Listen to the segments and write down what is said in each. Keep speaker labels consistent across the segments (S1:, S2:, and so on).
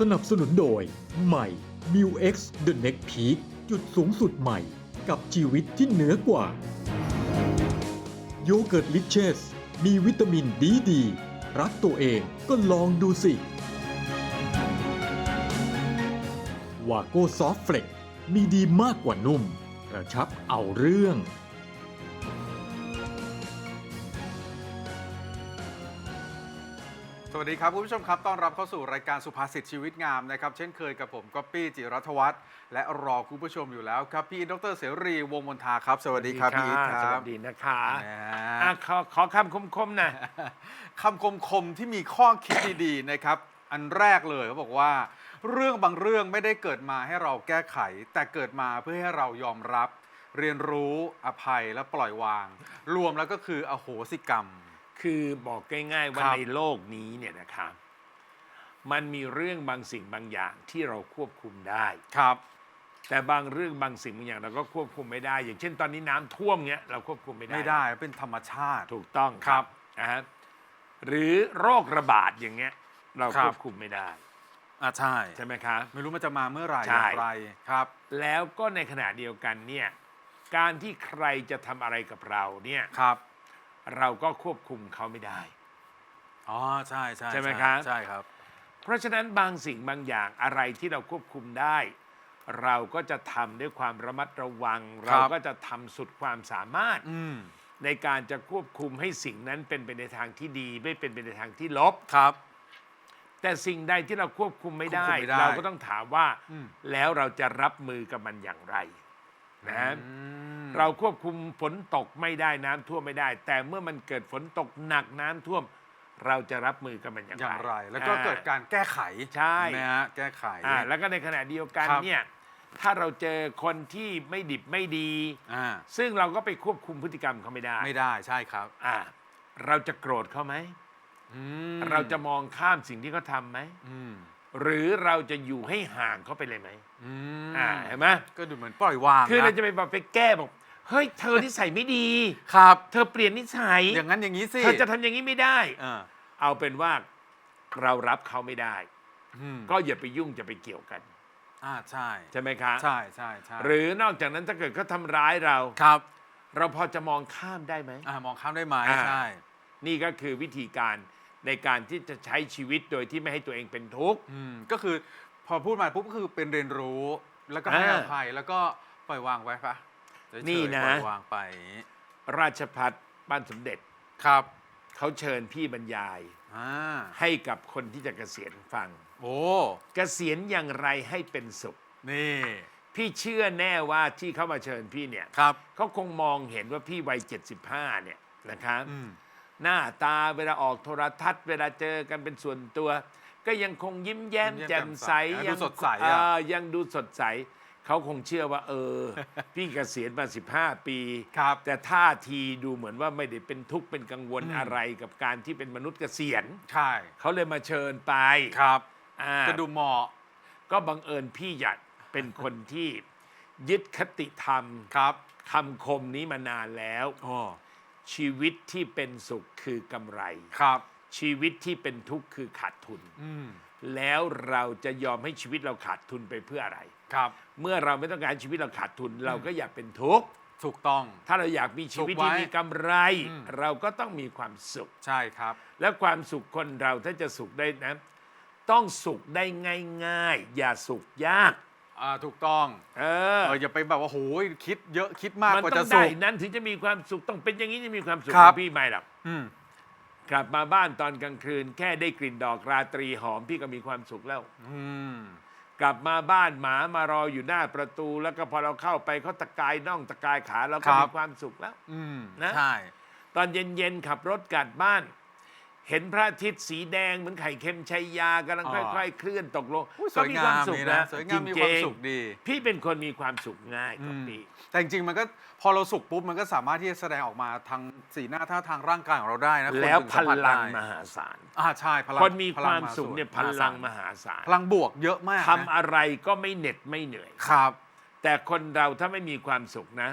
S1: สนับสนุนโดย ใหม่ m u X The Next Peak จุดสูงสุดใหม่กับชีวิตที่เหนือกว่า โยเกิร์ตลิเชส มีวิตามินดีดี รักตัวเองก็ลองดูสิ วาโก้ซอฟเฟลกมีดีมากกว่านุ่ม กระชับเอาเรื่อง
S2: สวัสดีครับคุณผู้ชมครับต้อนรับเข้าสู่รายการสุภาษิตชีวิตงามนะครับ เช่นเคยกับผมก๊อปปี้จิรัฐวัฒน์และรอคุณผู้ชมอยู่แล้วครับ พี่ดรเสรีวงศ์มนทาครับ สวัสดีครับพี่อีทค
S3: ส
S2: รั
S3: วั
S2: บ
S3: สดีนะคะ
S2: แหม
S3: อะขอขอคำคมๆหนะ
S2: คำคมคมๆที่มีข้อคิดดีๆนะครับ อันแรกเลยเขาบอกว่า เรื่องบางเรื่องไม่ได้เกิดมาให้เราแก้ไข แต่เกิดมาเพื่อให้เรายอมรับ เรียนรู้อภัยและปล่อยวาง รวมแล้วก็คืออโหสิกรรม
S3: คือบอกง่ายๆว่า
S2: ครับ
S3: ในโลกนี้เนี่ยนะครับมันมีเรื่องบางสิ่งบางอย่างที่เราควบคุมได้
S2: ครับ
S3: แต่บางเรื่องบางสิ่งบางอย่างเราก็ควบคุมไม่ได้ อย่างเช่นตอนนี้น้ำท่วมเนี้ยเราควบคุมไม่ได้
S2: ไม่ได้เป็นธรรมชาติ
S3: ถูกต้อง
S2: ครับ
S3: นะฮะหรือโรคระบาดอย่างเงี้ย เรา
S2: ครั
S3: ค
S2: บ
S3: วบคุมไม่ได้
S2: อ่าใช่
S3: ใช่ไหมคะ
S2: ไม่รู้มันจะมาเมื่อไหร่
S3: ใช่
S2: อย่างไรครับ
S3: แล้วก็ในขณะเดียวกันเนี่ยการที่ใครจะทำอะไรกับเราเนี่ย
S2: ครับ
S3: เราก็ควบคุมเขาไม่ได้
S2: อ๋อใช่ใช่
S3: ใช่ไหมครับ
S2: ใช่ครับ
S3: เพราะฉะนั้นบางสิ่งบางอย่างอะไรที่เราควบคุมได้ เราก็จะทำด้วยความระมัดระวัง
S2: ครับ
S3: เราก็จะทำสุดความสามารถ
S2: อืม
S3: ในการจะควบคุมให้สิ่งนั้นเป็นไปในทางที่ดี ไม่เป็นไปในทางที่ลบ
S2: ครับ
S3: แต่สิ่งใดที่เราควบคุมไม่ได้
S2: ควบคุมไม่ได้
S3: เราก็ต้องถามว่า
S2: อืม
S3: แล้วเราจะรับมือกับมันอย่างไรนะ
S2: อืม
S3: เราควบคุมฝนตกไม่ได้น้ำท่วมไม่ได้ แต่เมื่อมันเกิดฝนตกหนักน้ำท่วม เราจะรับมือกับมันอย่าง
S2: อย่าง
S3: ไร
S2: ไร แล้วก็เกิดการแก้ไข
S3: ใช่
S2: นะฮะแก้ไข
S3: อ่าแล้วก็ในขณะเดียวกัน
S2: ครับ
S3: เนี่ยถ้าเราเจอคนที่ไม่ดิบไม่ดี
S2: อ่า
S3: ซึ่งเราก็ไปควบคุมพฤติกรรมเขาไม่ได้
S2: ไม่ได้ใช่ครับ
S3: อ่าเราจะโกรธเขาไหม
S2: อืม
S3: เราจะมองข้ามสิ่งที่เขาทำไหม
S2: อืม
S3: หรือเราจะอยู่ให้ห่างเขาไปเลยไหม
S2: อืม
S3: อ่าเห็นไหม
S2: ก็ดูเหมือนปล่อยวาง
S3: คือเรา
S2: น
S3: จะไปบอกไปแก้บอก เฮ้ยเธอนิสัยไม่ดี
S2: ครับ
S3: เธอเปลี่ยนนิสัย
S2: อย่างนั้นอย่างนี้สิ
S3: เธอจะทำอย่างนี้ไม่ได้
S2: อ่า
S3: เอาเป็นว่าเรารับเขาไม่ได้
S2: อืม
S3: ก็อย่าไปยุ่งจะไปเกี่ยวกัน
S2: อ่าใช่
S3: ใช่ไหมคะ
S2: ใช่ใช่ใช่
S3: หรือนอกจากนั้นถ้าเกิดเขาทำร้ายเรา
S2: ครับ
S3: เราพอจะมองข้ามได้ไหม
S2: อ่ามองข้ามได้ไหม
S3: อ่า
S2: ใช่
S3: นี่ก็คือวิธีการในการที่จะใช้ชีวิตโดยที่ไม่ให้ตัวเองเป็นทุกข์
S2: อืมก็คือพอพูดมาปุ๊บก็คือเป็นเรียนรู้ แล้วก็ให้
S3: อ่า
S2: อภัยแล้วก็ปล่อยวางไว้ปะเฉยๆ
S3: นี่นะ
S2: ปล่อยวางไปอย่างนี้
S3: ราชพัฒบ้านสมเด็จ
S2: ครับ
S3: เขาเชิญพี่บรรยาย
S2: อ่า
S3: ให้กับคนที่จะเกษียณฟัง
S2: โอ้
S3: เกษียณอย่างไรให้เป็นสุข
S2: นี่
S3: พี่เชื่อแน่ว่าที่เขามาเชิญพี่เนี่ย
S2: ครับ
S3: เขาคงมองเห็นว่าพี่วัย 75 เนี่ยนะครับ
S2: อืม
S3: หน้าตาเวลาออกโทรทัศน์ เวลาเจอกันเป็นส่วนตัว ก็ยังคงยิ้มแย้ม
S2: ยิ้มแย้ม
S3: แจ่มใส
S2: แจ่มใสอะดูสดใสอะ
S3: เอ่อยังดูสดใส เขาคงเชื่อว่า เออ พี่เกษียณมา 15 ปี
S2: ครับ
S3: แต่ท่าทีดูเหมือนว่าไม่ได้เป็นทุกข์เป็นกังวล
S2: อืม
S3: อะไรกับการที่เป็นมนุษย์เกษียณ
S2: ใช่
S3: เขาเลยมาเชิญไป
S2: ครับ
S3: อ่า
S2: ก็ดูเหมาะ
S3: ก็บังเอิญพี่อยากเป็นคนที่ยึดคติธรรม
S2: ครับ
S3: คำคมนี้มานานแล้ว
S2: โอ้
S3: ชีวิตที่เป็นสุขคือกำไร
S2: ครับ
S3: ชีวิตที่เป็นทุกข์คือขาดทุน
S2: อืม
S3: แล้วเราจะยอมให้ชีวิตเราขาดทุนไปเพื่ออะไร
S2: ครับ
S3: เมื่อเราไม่ต้องการชีวิตเราขาดทุน เราก็อยากเป็นทุกข์
S2: ถูกต้อง
S3: ถ้าเราอยากมีชีวิต
S2: สุขไว้
S3: ที่มีกำไร
S2: อืม
S3: เราก็ต้องมีความสุข
S2: ใช่ครับ
S3: และความสุขคนเราถ้าจะสุขได้นะ ต้องสุขได้ง่าย ๆ อย่าสุขยาก
S2: อ่าถูกต้อง
S3: เออ
S2: เอออย่าไปแบบว่าโหยคิดเยอะคิดมาก
S3: มัน
S2: กว่า
S3: ต้
S2: จะ
S3: อง
S2: สุ
S3: ได้
S2: ข
S3: นั้นถึงจะมีความสุขต้องเป็นอย่างนี้จะมีความสุข
S2: ครับ
S3: ของพี่ไม่หรอก
S2: อืม
S3: กลับมาบ้านตอนกลางคืน แค่ได้กลิ่นดอกราตรีหอมพี่ก็มีความสุขแล้ว
S2: อืม
S3: กลับมาบ้านหมามารออยู่หน้าประตู แล้วก็พอเราเข้าไปเขาตะกายน่องตะกายขาเราก็มีความสุขแล้ว
S2: อืม
S3: นะ
S2: ใช่
S3: ตอนเย็นๆขับรถกลับบ้าน เห็นพระอาทิตย์สีแดงเหมือนไข่เค็มชัยยากำลัง
S2: อ๋อ
S3: ค่อยๆ เคลื่อนตกลง
S2: อุ๊ยส
S3: ก็
S2: วย
S3: มี
S2: งา
S3: ความ
S2: ม
S3: สุข
S2: นี่
S3: นะ
S2: นะสวยงามมีความ
S3: จริงๆ
S2: สุขดี
S3: พี่เป็นคนมีความสุขง่าย
S2: อื
S3: กับ
S2: ม
S3: พี่
S2: แต่จริงๆ มันก็พอเราสุขปุ๊บ มันก็สามารถที่จะแสดงออกมาทางสีหน้าท่าทางร่างกายของเราได้นะ
S3: แล้ว
S2: คน
S3: พ
S2: ถึสัมผัส
S3: ลัง
S2: ได้
S3: มหาศาล
S2: อ่าใช่พลัง
S3: คนมี
S2: พ
S3: ค
S2: ลั
S3: วาม
S2: ง
S3: สุขเนี่ยพ
S2: มหา
S3: ลั
S2: ศางล
S3: มหาศาล
S2: พลังบวกเยอะมาก
S3: ทำ
S2: นะ
S3: อะไรก็ไม่เหน็ดไม่เหนื่อย
S2: ครับ
S3: แต่คนเราถ้าไม่มีความสุขนะ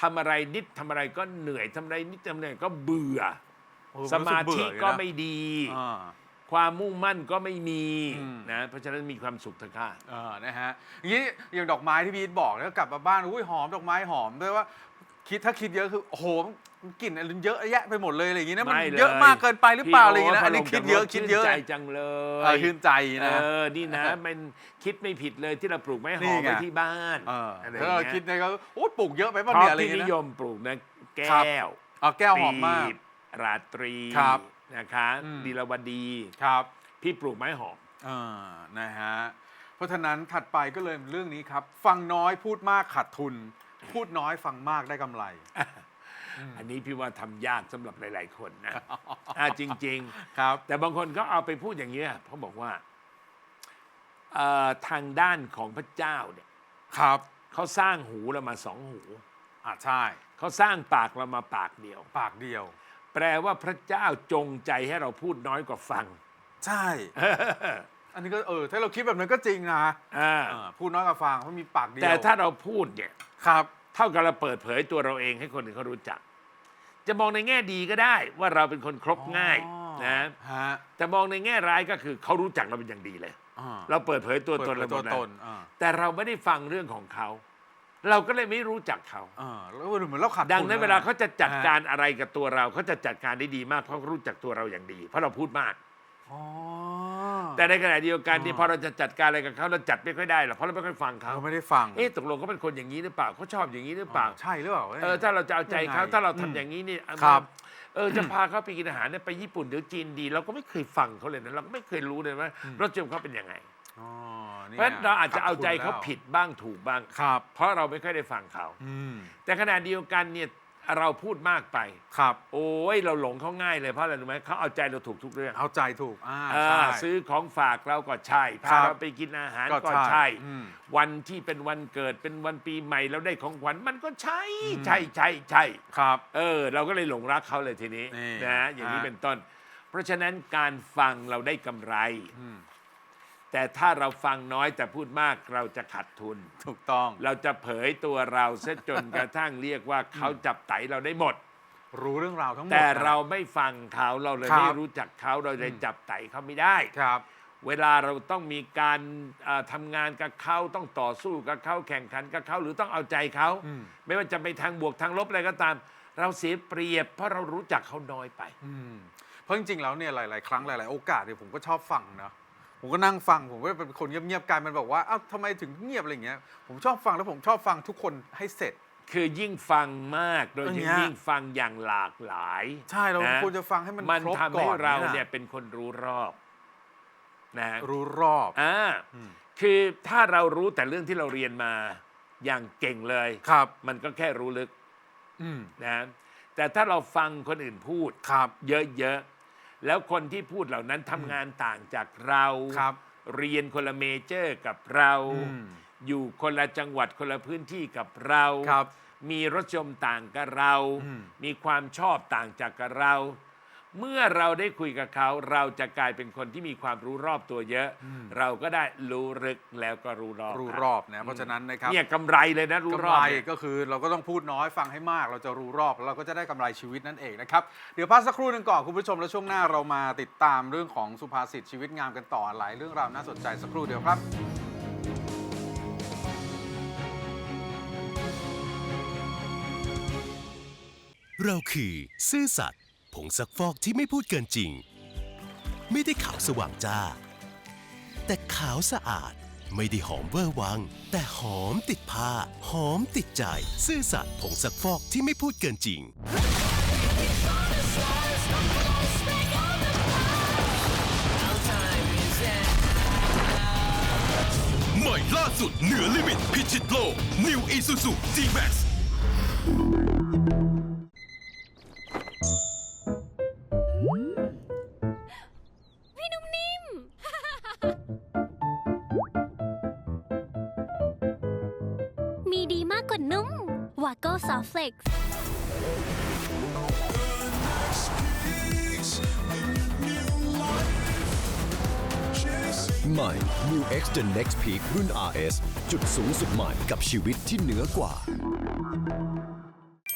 S3: ทำอะไรนิดทำอะไรก็เหนื่อยทำอะไรนิดทำอะไรก็เบื่อ
S2: โอ้
S3: สมาธิ
S2: รู้สึเบื่ออยู่
S3: ก็
S2: นะ
S3: ไม่ดี
S2: อ่า
S3: ความมุ่งมั่นก็ไม่มี
S2: อืม
S3: นะเพราะฉะนั้นมีความสุขเถอะค่ะ
S2: เออนะฮะอย่างนี้อย่างดอกไม้ที่พีทบอกแล้วกลับมาบ้านอุ้ยหอมดอกไม้หอมด้วยว่าคิดถ้าคิดเยอะคือโอ้โหมันกลิ่นอะไรเยอะแยะไปหมดเลยอะไรอย่างงี้นะมัน
S3: ไม่เลย
S2: เยอะมากเกินไปหรือเปล่าอะไรอย่าง
S3: พี่
S2: งี้นะ
S3: โอั
S2: นนี้คิดเยอะ
S3: พลง
S2: คิด
S3: จากรถ
S2: เยอะ
S3: ชื่นใจจังเล
S2: เออยชื่นใจนะ
S3: เออนี่นะ มันคิดไม่ผิดเลยที่เราปลูกไม้ห
S2: นี่
S3: อม
S2: ไง
S3: ไว้ที่บ้าน
S2: เออ
S3: อะไรอ
S2: ถ้า
S3: ย่าง
S2: เรา
S3: เงี้ย
S2: คิดเนี่ยก็โอ้ยปลูกเยอะไปป่ะ
S3: เพ
S2: เนี่ย
S3: ราะ
S2: อะไรอ
S3: ที่
S2: ย่าง
S3: นิ
S2: งี้
S3: ย
S2: นะ
S3: มปลูกนะ แก
S2: ครับ้
S3: ว
S2: เอาแก้วหอมมาก
S3: ปีบ ราตรี
S2: ครับ
S3: นะคะ
S2: อืม
S3: ดีลวดี
S2: ครับ
S3: พี่ปลูกไม้หอม
S2: เออนะฮะเพราะฉะนั้นถัดไปก็เลยเรื่องนี้ครับ ฟังน้อยพูดมากขาดทุน พูดน้อยฟังมากได้กำไร
S3: อันนี้พี่ว่าทำยากสำหรับหลาย ๆ คนนะ อะจริงๆ
S2: ครับ
S3: แต่บางคนก็เอาไปพูดอย่างนี้ยเขาบอกว่าเอ่อทางด้านของพระเจ้าเนี่ย
S2: ครับ
S3: เขาสร้างหูเรามาสองหู
S2: อ่าใช่
S3: เขาสร้างปากเรามาปากเดียว
S2: ปากเดียว
S3: แปลว่าพระเจ้าจงใจให้เราพูดน้อยกว่าฟัง
S2: ใช่ อันนี้ก็เออถ้าเราคิดแบบนั้นก็จริงนะ
S3: อ่า
S2: เออพูดน้อยกว่าฟังเพราะมีปากเดียว
S3: แต่ถ้าเราพูดเนี่ย
S2: ครับ
S3: เท่ากับเราเปิดเผยตัวเราเองให้คนอื่นเขารู้จัก จะมองในแง่ดีก็ได้ว่าเราเป็นคนครบง่าย
S2: อ๋อ
S3: นะ
S2: ฮะ
S3: แต่มองในแง่ร้ายก็คือเขารู้จักเราเป็นอย่างดีเลย
S2: อ่า
S3: เราเปิดเผยตัว
S2: เปิด
S3: ตน
S2: เผ
S3: เรา
S2: ย
S3: ห
S2: ตั
S3: ม
S2: ว
S3: ดแล้ว
S2: ตนอ่า
S3: แต่เราไม่ได้ฟังเรื่องของเขา เราก็เลยไม่รู้จักเขา
S2: อ่าแล้วเหมือนเราขาด
S3: ดังนั้น
S2: ทุ
S3: เวลาเขาจะจัด
S2: ฮ
S3: การอะไรกับตัวเราเขาจะจัดการได้ดีมากเพราะเขารู้จักตัวเราอย่างดี เพราะเราพูดมาก
S2: อ๋อ
S3: แต่ในขณะเดียวกันที่
S2: อ่า
S3: พอเราจะจัดการอะไรกับเขาเราจัดไม่ค่อยได้หรอกเพราะเราไม่ค่อยฟังเขา
S2: เราไม่ได้ฟัง
S3: เอ๊ะตกลงเขาเป็นคนอย่างนี้หรือเปล่าเขาชอบอย่างนี้หรือเปล่า
S2: ใช่หรือเปล่า
S3: เออถ้าเราจะเอาใจเขา
S2: ยังไง
S3: ถ้าเราทำ
S2: อืม
S3: อย่างนี้นี่เอา
S2: ครับ
S3: เออจะพาเขาไปกินอาหารเนี่ยไปญี่ปุ่นเดี๋ยวจีนดี เราก็ไม่เคยฟังเขาเลยนะเราก็ไม่เคยรู้เลยว่ารสนิยมเขาเป็นยังไง
S2: อ๋อ
S3: เพ
S2: นี่
S3: ราะฉะนั้นเราอาจจะเอาใจ
S2: ข
S3: เขา
S2: บคุณแล้ว
S3: ผิดบ้างถูกบ้าง
S2: ครับ
S3: เพราะเราไม่ค่อยได้ฟังเขา
S2: อืม
S3: แต่ขณะเดียวกันเนี่ยเราพูดมากไป
S2: ครับ
S3: โอ้ยเราหลงเขาง่ายเลยเพราะอะไรรู้ไหมเขาเอาใจเราถูกทุกเรื่อง
S2: เอาใจถูกอ่า
S3: อ่า
S2: ใช่
S3: ซื้อของฝากเราก็ใช่
S2: ครั
S3: พา
S2: บ
S3: เราไปกินอาหาร
S2: ก็
S3: ก็
S2: ใช่
S3: ใช่
S2: อืม
S3: วันที่เป็นวันเกิดเป็นวันปีใหม่เราได้ของขวัญมันก็ใช่
S2: อืม
S3: ใช่ใช่ใช่
S2: ครับ
S3: เออเราก็เลยหลงรักเขาเลยทีนี้
S2: นี่
S3: นะอย่างนี้
S2: ฮะ
S3: เป็นต้น เพราะฉะนั้นการฟังเราได้กำไร
S2: อืม
S3: แต่ถ้าเราฟังน้อยแต่พูดมากเราจะขาดทุน
S2: ถูกต้อง
S3: เราจะเผยตัวเราเสียจนกระทั่งเรียกว่าเขาจับไตเราได้หมด
S2: รู้เรื่องราวทั้งหมด
S3: แต่
S2: นะ
S3: เราไม่ฟังเขาเราเลย
S2: ครับ
S3: ไม่รู้จักเขาเราเลยจับไตเขาไม่ได้
S2: ครับ
S3: เวลาเราต้องมีการเอ่อทำงานกับเขาต้องต่อสู้กับเขาแข่งขันกับเขาหรือต้องเอาใจเขา
S2: อืม
S3: ไม่ว่าจะไปทางบวกทางลบอะไรก็ตาม เราเสียเปรียบ เพราะเรารู้จักเขาน้อยไป
S2: อืมเพราะจริงๆแล้วเนี่ยหลาย ๆ ครั้งหลาย ๆ โอกาสเนี่ยผมก็ชอบฟังนะ ผมก็นั่งฟังผมก็เป็นคนเงียบๆกันมันบอกว่าอ้าวทำไมถึงเงียบอะไรอย่างเงี้ย ผมชอบฟังแล้วผมชอบฟังทุกคนให้เสร็จ
S3: คือยิ่งฟังมากโดย
S2: อันเนี้
S3: ที่
S2: ย
S3: ยิ่งฟังอย่างหลากหลาย
S2: ใช่เรา
S3: นะ
S2: ควรจะฟังให้มัน
S3: มัน
S2: ครบ
S3: ทำ
S2: ก่
S3: ให้
S2: อน
S3: เราะเนี่ยเป็นคนรู้รอบนะ
S2: รู้รอบ
S3: อ่า
S2: อืม
S3: คือถ้าเรารู้แต่เรื่องที่เราเรียนมาอย่างเก่งเลย
S2: ครับ
S3: มันก็แค่รู้ลึก
S2: อืม
S3: นะแต่ถ้าเราฟังคนอื่นพูด
S2: ครับ
S3: เยอะๆ แล้วคนที่พูดเหล่านั้นทำงานต่างจากเรา
S2: ครับ
S3: เรียนคนละเมเจอร์กับเรา
S2: อืม
S3: อยู่คนละจังหวัดคนละพื้นที่กับเรา
S2: ครับ
S3: มีรสชมต่างกับเรา
S2: อืม
S3: มีความชอบต่างจากกับเรา เมื่อเราได้คุยกับเขา เราจะกลายเป็นคนที่มีความรู้รอบตัวเยอะ เราก็ได้รู้ลึกแล้วก็รู้รอบ
S2: รู้
S3: คบ
S2: รอบนะเพราะฉะนั้นนะครับ
S3: เนี่ยกำไรเลยนะรู้
S2: กำ
S3: ร
S2: ไร
S3: อบเนี่ย
S2: ก็คือเราก็ต้องพูดน้อยฟังให้มาก เราจะรู้รอบแล้วเราก็จะได้กำไรชีวิตนั่นเองนะครับ เดี๋ยวพักสักครู่หนึงก่อนคุณผู้ชมแล้วช่วงหน้าเรามาติดตามเรื่องของสุภาษิตชีวิตงามกันต่อหลายเรื่องราวน่าสนใจสักครู่เดียวครับ
S4: เราคือ ซื่อสัตย์ ผงซักฟอกที่ไม่พูดเกินจริง ไม่ได้ขาวสว่างจ้า แต่ขาวสะอาดไม่ได้หอมเวอร์วัง แต่หอมติดผ้า หอมติดใจ ซื่อสัตย์ผงซักฟอกที่ไม่พูดเกินจริง ใหม่ล่าสุดเหนือลิมิตพิชิตโลก New Isuzu G-Max
S5: ใหม่ New X The Next Peak รุ่น RS จุดสูงสุดใหม่กับชีวิตที่เหนือกว่า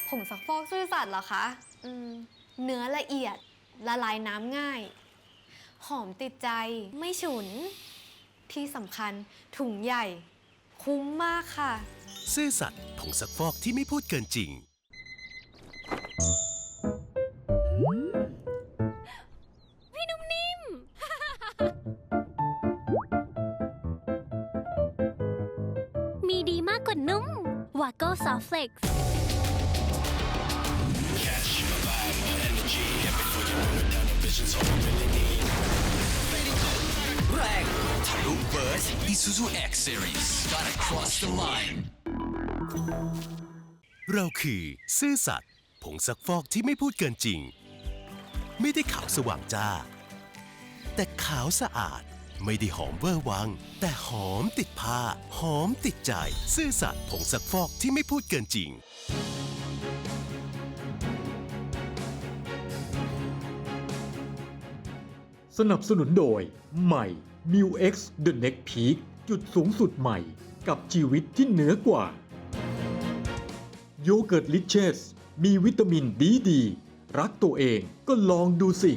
S6: ผงซักฟอกซื่อสัตย์เหรอคะอืมเนื้อละเอียด ละลายน้ำง่าย หอมติดใจ ไม่ฉุน ที่สำคัญถุงใหญ่ คุ้มมากค่ะ
S4: ซื่อสัตย์ผงซักฟอกที่ไม่พูดเกินจริง
S7: พี่นุ่มนิ่ม มีดีมากกว่านุ่ม วาโก้ซอฟเฟล็กซ์
S8: Isuzu X Series. Gotta cross the line.
S4: เราคือซื่อสัตย์ ผงซักฟอกที่ไม่พูดเกินจริง ไม่ได้ขาวสว่างจ้า แต่ขาวสะอาดไม่ได้หอมเวอร์วัง แต่หอมติดผ้า หอมติดใจ ซื่อสัตย์ผงซักฟอกที่ไม่พูดเกินจริง
S1: สนับสนุนโดย ใหม่ m i X The Next Peak จุดสูงสุดใหม่ กับชีวิตที่เหนือกว่า โยเกิร์ตลิเชส มีวิตามินดีดี รักตัวเองก็ลองดูสิ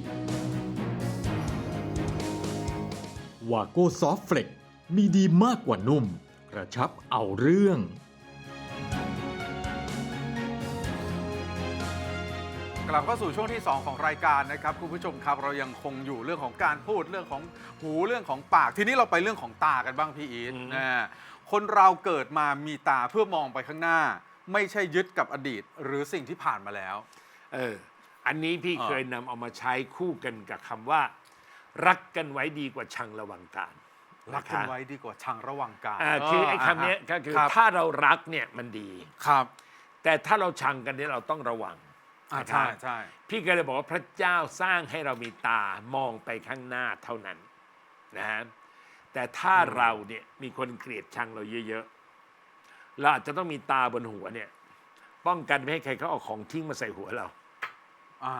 S1: วาโก้ซอฟเฟล็กมีดีมากกว่านุ่ม กระชับเอาเรื่อง
S2: กลับเข้าสู่ช่วงที่ 2 ของรายการนะครับคุณผู้ชมครับเรายังคงอยู่เรื่องของการพูดเรื่องของหูเรื่องของปาก ทีนี้เราไปเรื่องของตากันบ้างพี่อีท
S3: อืม
S2: นะคนเราเกิดมามีตาเพื่อมองไปข้างหน้า ไม่ใช่ยึดกับอดีต หรือสิ่งที่ผ่านมาแล้ว
S3: เออ อันนี้พี่
S2: เออ
S3: เคยนำเอามาใช้คู่กันกับคำว่า รักกันไว้ดีกว่าชังระวังการ
S2: รักกันไว้ดีกว่าชังระวังการ
S3: อ่าคือไอ้คำเนี้ยก็คือ
S2: รับ
S3: ถ้าเรารักเนี่ยมันดี
S2: ครับ
S3: แต่ถ้าเราชังกันเนี่ยเราต้องระวัง
S2: อ่า
S3: นะค
S2: ใช่
S3: รับ
S2: ใช่
S3: พี่ก็เลยบอกว่าพระเจ้าสร้างให้เรามีตามองไปข้างหน้าเท่านั้นนะฮะแต่ถ้าเราเนี่ยมีคนเกลียดชังเราเยอะๆ เราอาจจะต้องมีตาบนหัวเนี่ย ป้องกันไม่ให้ใครเขาเอาของทิ้งมาใส่หัวเรา
S2: อ่า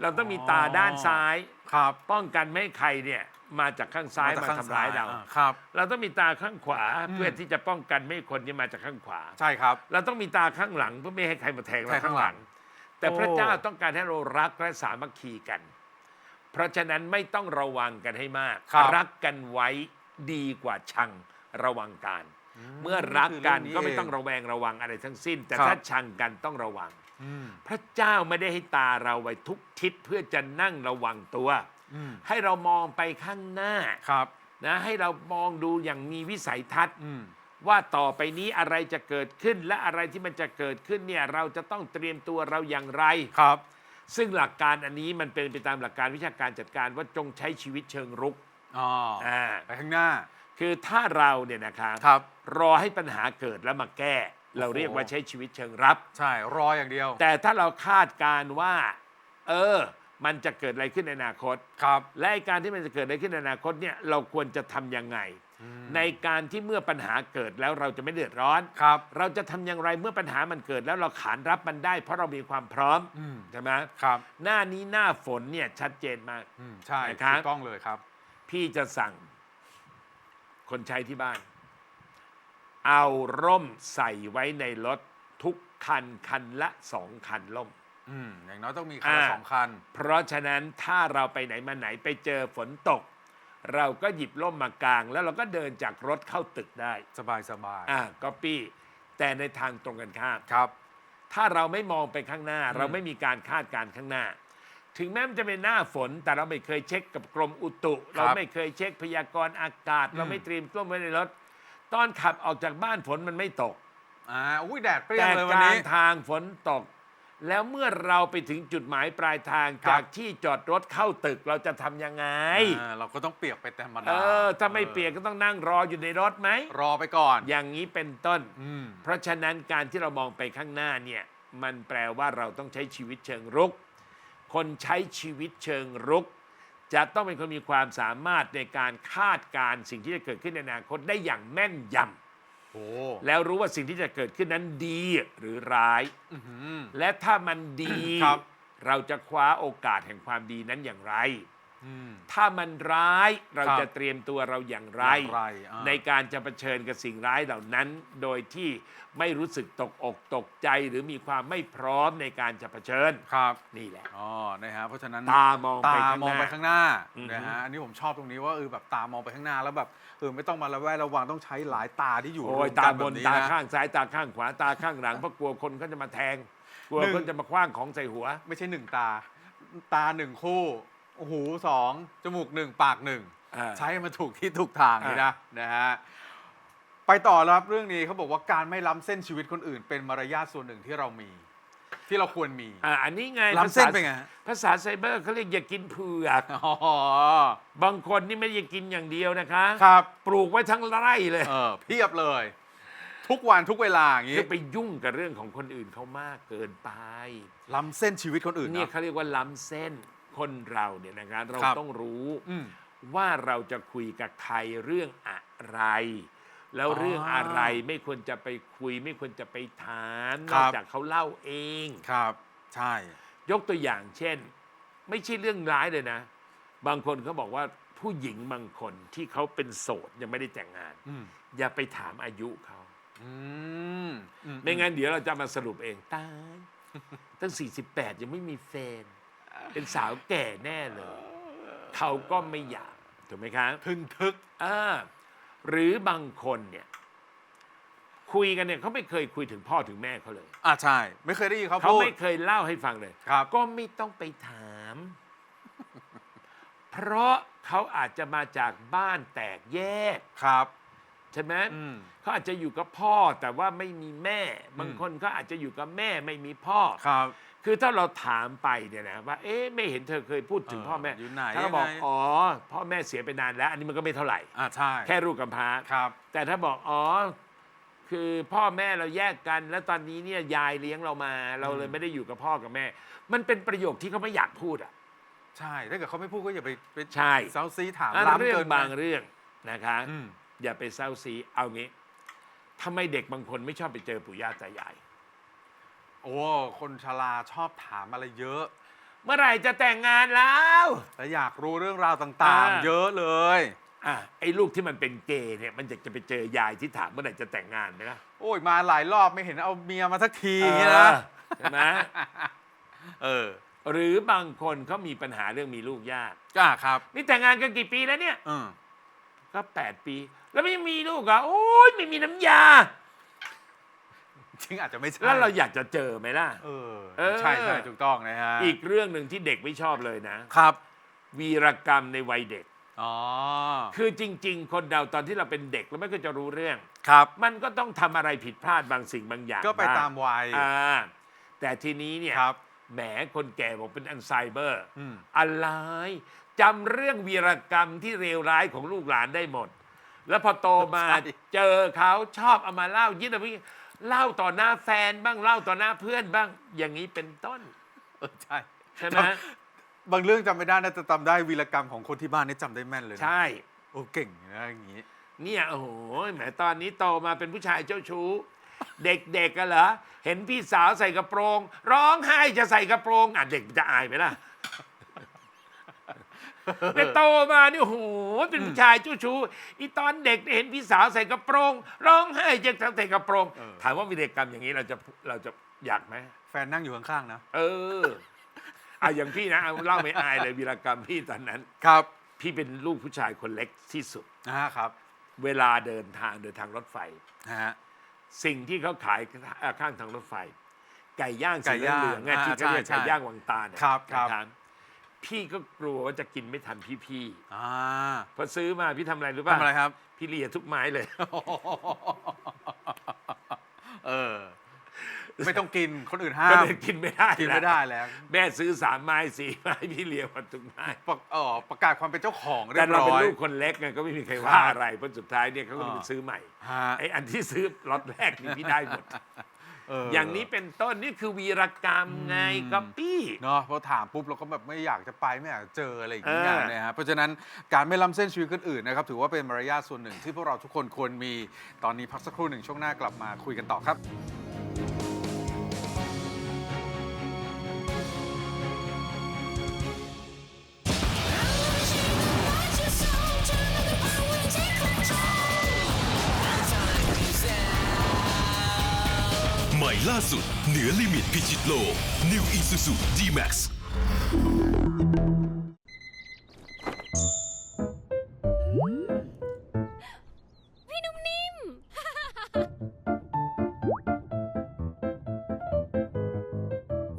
S3: เราต้องมีตาด้านซ้าย
S2: ครับ
S3: ป้องกันไม่ให้ใครเนี่ยมาจากข้างซ้ายมา
S2: จกข้ง
S3: ทำร้ายเรา
S2: อ่ครับ
S3: เราต้องมีตาข้างขวา
S2: อืม
S3: เพื่อที่จะป้องกันไม่ให้คนที่มาจากข้างขวา
S2: ใช่ครับ
S3: เราต้องมีตาข้างหลังเพื่อไม่ให้ใครมาแทงเรา
S2: แทงข้า
S3: ข้างง
S2: ห
S3: ห
S2: ลั
S3: ลั
S2: ง
S3: ง แต่พระ
S2: โอ้
S3: เจ้าต้องการให้เรารักและสามัคคีกัน เพราะฉะนั้นไม่ต้องระวังกันให้มาก
S2: ครับ
S3: รักกันไว้ดีกว่าชังระวังการ เมื่อรักกัน
S2: คือเรื่องนี้
S3: ก็ไม่ต้อง
S2: เอง
S3: ระแวงระวังอะไรทั้งสิ้น แต่
S2: ครับ
S3: ถ้าชังกันต้องระวัง
S2: อืม
S3: พระเจ้าไม่ได้ให้ตาเราไว้ทุกทิศเพื่อจะนั่งระวังตัว
S2: อืม
S3: ให้เรามองไปข้างหน้า
S2: ครับ
S3: นะให้เรามองดูอย่างมีวิสัยทัศน์
S2: อืม
S3: ว่าต่อไปนี้อะไรจะเกิดขึ้นและอะไรที่มันจะเกิดขึ้นเนี่ยเราจะต้องเตรียมตัวเราอย่างไร
S2: ครับ
S3: ซึ่งหลักการอันนี้มันเป็นไปตามหลักการวิชาการจัดการว่าจงใช้ชีวิตเชิงรุก
S2: อ๋อ
S3: อ่า
S2: ไปข้างหน้า
S3: คือถ้าเราเนี่ยนะครับ
S2: ค รับ
S3: รอให้ปัญหาเกิดแล้วมาแก้ เรา
S2: โอ้โห
S3: เรียกว่าใช้ชีวิตเชิงรับ
S2: ใช่รออย่างเดียว
S3: แต่ถ้าเราคาดการณ์ว่า เออ มันจะเกิดอะไรขึ้นในอนาคต
S2: ครับ
S3: และไอ้การที่มันจะเกิดอะไรขึ้นในอนาคตเนี่ยเราควรจะทำยังไง ในการที่เมื่อปัญหาเกิดแล้วเราจะไม่เดือดร้อน
S2: ครับ
S3: เราจะทำอย่างไรเมื่อปัญหามันเกิดแล้วเราขานรับมันได้ เพราะเรามีความพร้อม
S2: อืม
S3: ใช่ไหม
S2: ครับ
S3: หน้านี้หน้าฝนเนี่ยชัดเจนมาก
S2: อืม ใช่
S3: นะครับ
S2: ถูกต้องเลยครับ
S3: พี่จะสั่งคนใช้ที่บ้าน เอาร่มใส่ไว้ในรถทุกคันคันละสองคันร่ม
S2: อืมอย่างน้อยต้องมีคันละ
S3: อ่า
S2: สองคัน
S3: เพราะฉะนั้นถ้าเราไปไหนมาไหนไปเจอฝนตก เราก็หยิบร่มมากาง แล้วเราก็เดินจากรถเข้าตึกได้
S2: สบายสบาย
S3: อ่าก็ปี้แต่ในทางตรงกันข้าม
S2: ครับ
S3: ถ้าเราไม่มองไปข้างหน้า
S2: อืม
S3: เราไม่มีการคาดการณ์ข้างหน้า ถึงแม้มันจะเป็นหน้าฝน แต่เราไม่เคยเช็คกับกรมอุตุ เราไม่เคยเช็คพยากรณ์อากาศ เราไม่เตรียมร่มไว้ในรถ ตอนขับออกจากบ้านฝนมันไม่ตก
S2: อ่าอุ้ยแดดเปรี้ยง
S3: แต่
S2: เลยวัน
S3: กลา
S2: นี้
S3: งทางฝนตก แล้วเมื่อเราไปถึงจุดหมายปลายทาง
S2: ครับ
S3: จากที่จอดรถเข้าตึกเราจะทำยังไง
S2: อ่าเราก็ต้องเปียกไปแต่ธรรมดา
S3: เออ ถ้าไม่เปียกก็ต้องนั่งรออยู่ในรถไหม
S2: รอไปก่อน
S3: อย่างนี้เป็นต้น
S2: อืม
S3: เพราะฉะนั้นการที่เรามองไปข้างหน้าเนี่ยมันแปลว่าเราต้องใช้ชีวิตเชิงรุก คนใช้ชีวิตเชิงรุก จะต้องเป็นคนมีความสามารถในการคาดการณ์สิ่งที่จะเกิดขึ้นในอนาคตได้อย่างแม่นย
S2: โอ้ำ
S3: แล้วรู้ว่าสิ่งที่จะเกิดขึ้นนั้นดีหรือร้าย
S2: อื้อหือ
S3: และถ้ามันดี
S2: ครับ
S3: เราจะคว้าโอกาสแห่งความดีนั้นอย่างไร
S2: อืม
S3: ถ้ามันร้ายเรา
S2: ครับ
S3: จะเตรียมตัวเราอย่างไร
S2: อย่างไรอ่า
S3: ในการจะเผชิญกับสิ่งร้ายเหล่านั้น โดยที่ไม่รู้สึกตกอกตกใจหรือมีความไม่พร้อมในการจะเผชิญ
S2: ครับ
S3: นี่แหละ
S2: อ๋อนะฮะเพราะฉะนั้น
S3: ตามอง
S2: ตา
S3: ไปข้าง
S2: มอง
S3: ห
S2: ไป
S3: น้า
S2: ข้างหน้า
S3: อือฮึ
S2: นะฮะอันนี้ผมชอบตรงนี้ว่าเออแบบตามองไปข้างหน้าแล้วแบบเออไม่ต้องมาระแวดระวังต้องใช้หลายตาที่อยู่
S3: โอ้ย
S2: รวม
S3: ตา
S2: กัน
S3: บน
S2: แบบ
S3: ตา
S2: นะ
S3: ข้างซ้ายตาข้างขวาตาข้างหลังเพราะกลัวคนเขาจะมาแทง กลัว
S2: หนึ่ง
S3: คนจะมาคว้างของใส่หัว
S2: ไม่ใช่หนึ่งตา ตาหนึ่งคู่ หูสองจมูกหนึ่งปากหนึ่ง
S3: อ่า
S2: ใช้ให้มันถูกที่ถูกทางนี่
S3: อ่า
S2: นะนะฮะไปต่อแล้วครับเรื่องนี้เขาบอกว่าการไม่ล้ำเส้นชีวิตคนอื่น เป็นมารยาทส่วนหนึ่งที่เรามี ที่เราควรมี
S3: อ่าอันนี้ไง
S2: ล้ำเส้น
S3: ภาษา
S2: เป็นไงฮะ
S3: ภาษาไซเบอร์เขาเรียกอย่ากินเผือก
S2: อ๋อบา
S3: งคนนี่ไม่ได้กินอย่างเดียวนะคะ
S2: ครับ
S3: ปลูกไว้ทั้งไร่เลย
S2: เออเพียบเลย ทุกวันทุกเวลาอย่างนี้
S3: คือไปยุ่งกับเรื่องของคนอื่นเขามากเกินไป
S2: ล้ำเส้นชีวิตคนอื่น
S3: เนี่ย
S2: นะ
S3: เขาเรียกว่าล้ำเส้น คนเราเนี่ยนะครับเรา
S2: ครับ
S3: ต้องรู้
S2: อืม
S3: ว่าเราจะคุยกับใครเรื่องอะไร แล้ว
S2: อ๋อ
S3: เรื่องอะไรไม่ควรจะไปคุย ไม่ควรจะไปถาม
S2: คนรั
S3: อบกจากเขาเล่าเอง
S2: ครับ ใช่
S3: ยกตัวอย่างเช่น ไม่ใช่เรื่องร้ายเลยนะ บางคนเขาบอกว่าผู้หญิงบางคนที่เขาเป็นโสดยังไม่ได้แต่งงาน
S2: อืม
S3: อย่าไปถามอายุเขา
S2: อืมอื
S3: ไม่งั้นเดี๋ยวเราจะมาสรุปเองตายตั้ง 48 ยังไม่มีแฟน เป็นสาวแก่แน่เลย เขาก็ไม่อยาก ถูกไหมครับ
S2: ทึนทึก
S3: อ่าหรือบางคนเนี่ย คุยกันเนี่ยเขาไม่เคยคุยถึงพ่อถึงแม่เขาเลย
S2: อ่าใช่ ไม่เคยได้ยินเขา
S3: เขา
S2: พูด
S3: ไม่เคยเล่าให้ฟังเลย
S2: ครับ
S3: ก็ไม่ต้องไปถาม เพราะเขาอาจจะมาจากบ้านแตกแยก
S2: ครับ
S3: ใช่ไหม
S2: อืม
S3: เขาอาจจะอยู่กับพ่อแต่ว่าไม่มีแม่ บางคนก็อาจจะอยู่กับแม่ไม่มีพ่อ
S2: ครับ
S3: คือถ้าเราถามไปเนี่ยนะว่า เอ๊ะไม่เห็นเธอเคยพูดถึง
S2: เออ
S3: พ่อแม่
S2: อยู่ไหน
S3: ถ้าบอก
S2: ยังไง
S3: อ๋อพ่อแม่เสียไปนานแล้ว อันนี้มันก็ไม่เท่าไหร่
S2: อ่าใช่
S3: แค่ลูกกำพร้า
S2: ครับ
S3: แต่ถ้าบอกอ๋อคือพ่อแม่เราแยกกัน แล้วตอนนี้เนี่ยยายเลี้ยงเรามา เราเลยไม่ได้อยู่กับพ่อกับแม่ มันเป็นประโยคที่เขาไม่อยากพูดอะ
S2: ใช่ ถ้าเกิดเขาไม่พูดก็อย่าไปไป
S3: ใช่
S2: เซาซีถาม
S3: อะ
S2: ล้ำ
S3: เรื่อง
S2: เกินไป
S3: บางเรื่องนะคะ
S2: อืม
S3: อย่าไปเศร้าซีเอางี้ทำไมเด็กบางคนไม่ชอบไปเจอปู่ย่าตายาย
S2: โอ้คนชราชอบถามอะไรเยอะ
S3: เมื่อไหร่จะแต่งงานแล้ว
S2: และอยากรู้เรื่องราวต่าง
S3: อ่า
S2: ๆ เยอะเลย
S3: อะไอ้ลูกที่มันเป็นเกย์เนี่ยมันอยากจะไปเจอยายที่ถามเมื่อไหร่จะแต่งงานไหมล่ะ
S2: โอ้ยมาหลายรอบไม่เห็นเอาเมียมาสักทีอย่างนี้นะ
S3: เออใช่ไหม
S2: เออ
S3: หรือบางคนเขามีปัญหาเรื่องมีลูกยาก
S2: อ่าครับ
S3: นี่แต่งงานกันกี่ปีแล้วเนี่ย
S2: อืม
S3: ก็แปดปี แล้วไม่มีลูกเหรอะโอ้ยไม่มีน้ำยา
S2: จ ริงอาจจะไม่ใช่
S3: แล้วเราอยากจะเจอไหมล่ะ
S2: เออ
S3: เออ
S2: ใช่ใช่ถูกต้องนะฮะ
S3: อีกเรื่องหนึ่งที่เด็กไม่ชอบเลยนะ
S2: ครับ
S3: วีรกรรมในวัยเด็ก
S2: อ๋อ
S3: คือจริง ๆ คนเราตอนที่เราเป็นเด็กเราไม่ก็จะรู้เรื่อง
S2: ครับ
S3: มันก็ต้องทำอะไรผิดพลาดบางสิ่งบางอย่าง
S2: ก็ไป
S3: บ้ง
S2: ตามวัย
S3: อ่าแต่ทีนี้เนี่ย
S2: ครับ
S3: แหมคนแก่บอกเป็นอัลไซเบอร์
S2: อืม
S3: อะไรจำเรื่องวีรกรรมที่เลวร้ายของลูกหลานได้หมด แล้วพอโตมา
S2: ใช่
S3: เจอเขาชอบเอามาเล่ายิ่งแบบนี้ เล่าต่อหน้าแฟนบ้างเล่าต่อหน้าเพื่อนบ้าง อย่างนี้เป็นต้น
S2: เออใช่
S3: ใช่ไหม
S2: บางเรื่องจำไม่ได้นะแต่จำได้วีรกรรมของคนที่บ้านนี่จำได้แม่นเลยนะ
S3: ใช่
S2: โอ้เก่งนะอย่างนี้
S3: เนี่ยโอ้โหแหมตอนนี้โตมาเป็นผู้ชายเจ้าชู้ เด็กๆกันเหรอ เห็นพี่สาวใส่กระโปรง ร้องไห้จะใส่กระโปรงอะเด็กจะอายไหมล่ะ แต่โตมานี่โอ้โหเป็นผู้ชายเจ้าชู้อีตอนเด็กเห็นพี่สาวใส่กระโปรงร้องไห้จะใส่กระโปรง
S2: เออ
S3: ถามว่าวิธีกรรมอย่างนี้เราจะเราจะอยากไหม
S2: แฟนนั่งอยู่ข้างๆนะ
S3: เอออะอย่างพี่นะเอาเล่าไม่อายเลยวีรกรรมพี่ตอนนั้น
S2: ครับ
S3: พี่เป็นลูกผู้ชายคนเล็กที่สุด
S2: นะฮะครับ
S3: เวลาเดินทางเดินทางรถไฟ
S2: นะฮะ
S3: สิ่งที่เขาขายข้างทางรถไฟ ไก่ย่าง
S2: ไก่
S3: สี
S2: ย่าง
S3: เหลืองๆอะ
S2: อ่า
S3: ที่เขาเรียก
S2: ใช่
S3: ไก่
S2: ใช่
S3: ย่างวังตาเนี่ย
S2: ครับครับ
S3: นะ พี่ก็กลัวว่าจะกินไม่ทันพี่
S2: อ่า
S3: ๆพอซื้อมาพี่ทำอะไรรู้ป่ะ
S2: ทำอะไรครับ
S3: พี่เลียทุกไม้เลย
S2: เออ ไม่ต้องกินคนอื่นห้า
S3: ก็
S2: ม
S3: เลยกินไม่ได้
S2: กินไม่ได้แล้ว
S3: แม่ซื้อสามไม้สี่ไม้พี่เลียหมดทุกไม้
S2: ประเอ่อประกาศความเป็นเจ้าของเรี
S3: แต่
S2: ยบ
S3: เรา
S2: ร้
S3: เป็น
S2: อย
S3: ลูกคนเล็กไงก็ไม่มีใครว่า
S2: ครับ
S3: อะไรเพราะสุดท้ายเนี่ยเขาก็ไป
S2: อ่า
S3: ซื้อใหม่
S2: ฮะ
S3: ไอ้อันที่ซื้อล็อตแรกนี่พี่ได้หมด
S2: เออ
S3: อย่างนี้เป็นต้นนี่คือวีรกรรมไง
S2: อืม
S3: ก๊อปปี้
S2: เนาะพอถามปุ๊บเราก็แบบไม่อยากจะไปไม่อยากจะเจออะไรอย่างเงี้ย
S3: เออ
S2: นะฮะเพราะฉะนั้นการไม่ล้ำเส้นชีวิตคนอื่นนะครับถือว่าเป็นมารยาทส่วนหนึ่งที่พวกเราทุกคนควรมีตอนนี้พักสักครู่หนึ่งช่วงหน้ากลับมาคุยกันต่อครับ
S4: สุด เหนือลิมิตพิชิตโลก New Isuzu D-Max
S7: พี่นุ่มนิ่ม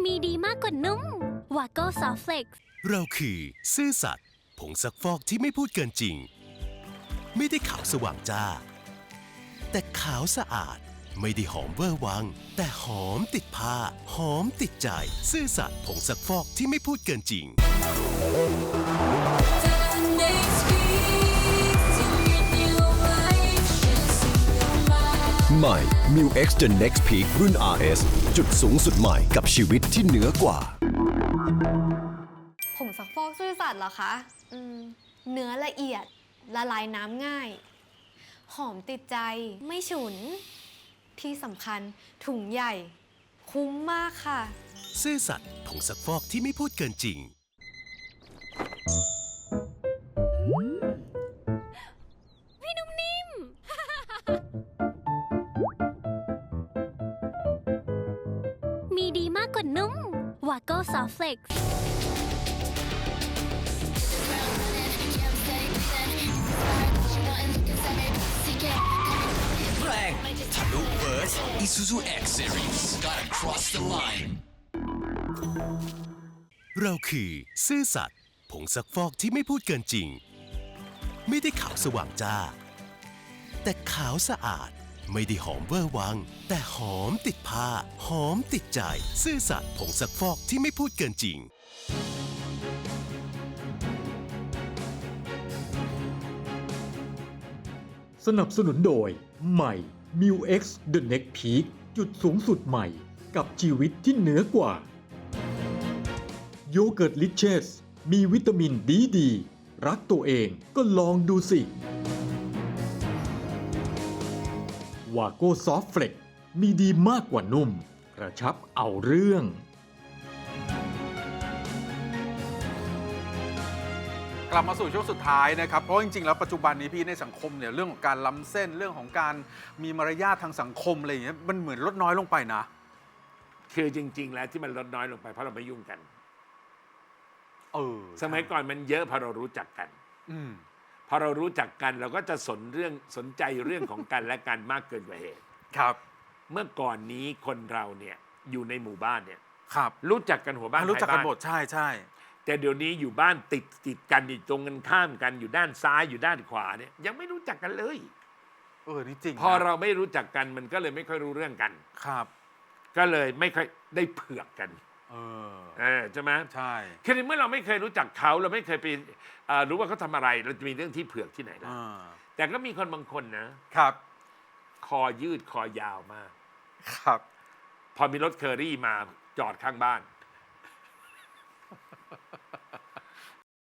S7: มีดีมากกว่านุ่ม วาโก้ซอฟเฟล็ก
S4: เราคือซื่อสัตย์ผงซักฟอกที่ไม่พูดเกินจริง ไม่ได้ขาวสว่างจ้า แต่ขาวสะอาด ไม่ได้หอมเวอร์วัง แต่หอมติดผ้า หอมติดใจ ซื่อสัตย์ผงซักฟอกที่ไม่พูดเกินจริง
S5: ใหม่ m u X The Next Peak รุ่น RS จุดสูงสุดใหม่กับชีวิตที่เหนือกว่า
S6: ผงซักฟอกซื่อสัตย์เหรอคะอืมเนื้อละเอียด ละลายน้ำง่าย หอมติดใจ ไม่ฉุน ที่สำคัญถุงใหญ่ คุ้มมากค่ะ
S4: ซื่อสัตย์ผงซักฟอกที่ไม่พูดเกินจริง
S7: พี่นุ่มนิ่ม มีดีมากกว่านุ่ม วาโก้ซอฟเฟล็ก
S8: แรงทะลุเบิร์ส Isuzu X Series gotta cross the line
S4: เราคือ ซื่อสัตย์ผงซักฟอกที่ไม่พูดเกินจริง ไม่ได้ขาวสว่างจ้า แต่ขาวสะอาดไม่ได้หอมเวอร์วัง แต่หอมติดผ้า หอมติดใจ ซื่อสัตย์ผงซักฟอกที่ไม่พูดเกินจริง
S1: สนับสนุนโดย ใหม่ m u X The Next Peak จุดสูงสุดใหม่กับชีวิตที่เหนือกว่า โยเกิร์ตลิเชส มีวิตามินดีดี รักตัวเองก็ลองดูสิ วาโก้ซอฟเฟลกมีดีมากกว่านุ่ม กระชับเอาเรื่อง
S2: กลับมาสู่ช่วงสุดท้ายนะครับ เพราะจริงๆ แล้วปัจจุบันนี้พี่ในสังคมเนี่ยเรื่องของการล้ำเส้นเรื่องของการมีมารยาททางสังคมอะไรอย่างเงี้ยมันเหมือนลดน้อยลงไปนะ
S3: คือจริง ๆ แล้วที่มันลดน้อยลงไปเพราะเราไม่ยุ่งกัน
S2: เออ
S3: สมัยก่อนมันเยอะเพราะเรารู้จักกัน
S2: อืม
S3: พอเรารู้จักกันเราก็จะสนเรื่องสนใจเรื่องของกันและกันมากเกินกว่าเหตุ
S2: ครับ
S3: เมื่อก่อนนี้คนเราเนี่ยอยู่ในหมู่บ้านเนี่ย
S2: ครับ
S3: รู้จักกันหัวบ้าน
S2: รู้จักกัน
S3: ท้าย
S2: หม
S3: บ้า
S2: ดใช่ใช่
S3: แต่เดี๋ยวนี้อยู่บ้านติดติดกันอยู่ตรงกันข้ามกันอยู่ด้านซ้ายอยู่ด้านขวาเนี่ยยังไม่รู้จักกันเลย
S2: เออนี่จริงนะ
S3: พอเราไม่รู้จักกันมันก็เลยไม่ค่อยรู้เรื่องกัน
S2: ครับ
S3: ก็เลยไม่ค่อยได้เผือกกัน
S2: เออ
S3: เออใช่ไหม
S2: ใช่
S3: คือในเมื่อเราไม่เคยรู้จักเขาเราไม่เคยไปเอ่อรู้ว่าเขาทำอะไร เราจะมีเรื่องที่เผือกที่ไหนล่ะ
S2: อ่า
S3: แต่ก็มีคนบางคนนะ
S2: ครับ
S3: คอยืดคอยาวมาก
S2: ครับ
S3: พอมีรถเคอรี่มาจอดข้างบ้าน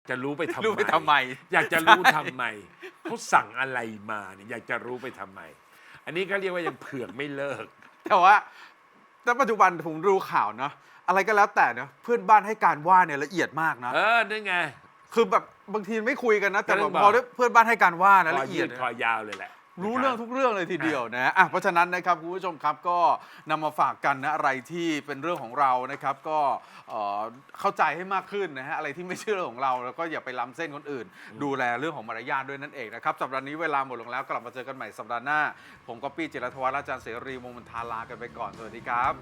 S3: จะรู้ไปทำไม
S2: รู้ไปทำไม
S3: อยากจะรู้
S2: ใช่
S3: ทำไมเขาสั่งอะไรมาเนี่ยอยากจะรู้ไปทำไม อันนี้ก็เรียกว่ายังเผือกไม่เลิก
S2: แต่ว่าแต่ปัจจุบันผมดูข่าวเนาะอะไรก็แล้วแต่เนาะเพื่อนบ้านให้การว่าเนี่ยละเอียดมากนะ
S3: เออนั่นไง
S2: คือแบบบางทีไม่คุยกันนะ แต่
S3: ก็
S2: แบ
S3: ต้อบงบอก
S2: พอได้เพื่อนบ้านให้การว่า
S3: ค
S2: นะ
S3: อ
S2: ละเอี
S3: ยื
S2: ยด
S3: ด
S2: นะ
S3: คอยาวเลยแหละ
S2: รู้เรื่องทุกเรื่องเลยทีเดียวนะอะเพราะฉะนั้นนะครับคุณผู้ชมครับก็นำมาฝากกันนะอะไรที่เป็นเรื่องของเรานะครับก็เอ่อเข้าใจให้มากขึ้นนะฮะอะไรที่ไม่ใช่เรื่องของเราแล้วก็อย่าไปล้ำเส้นคนอื่น ดูแลเรื่องของมารยาทด้วยนั่นเองนะครับสัปดาห์นี้เวลาหมดลงแล้วกลับมาเจอกันใหม่สัปดาห์หน้า ผมก็ปี้จิรธวัฒน์และอาจารย์เสรีวงศ์มนทาลากันไปก่อนสวัสดีครับ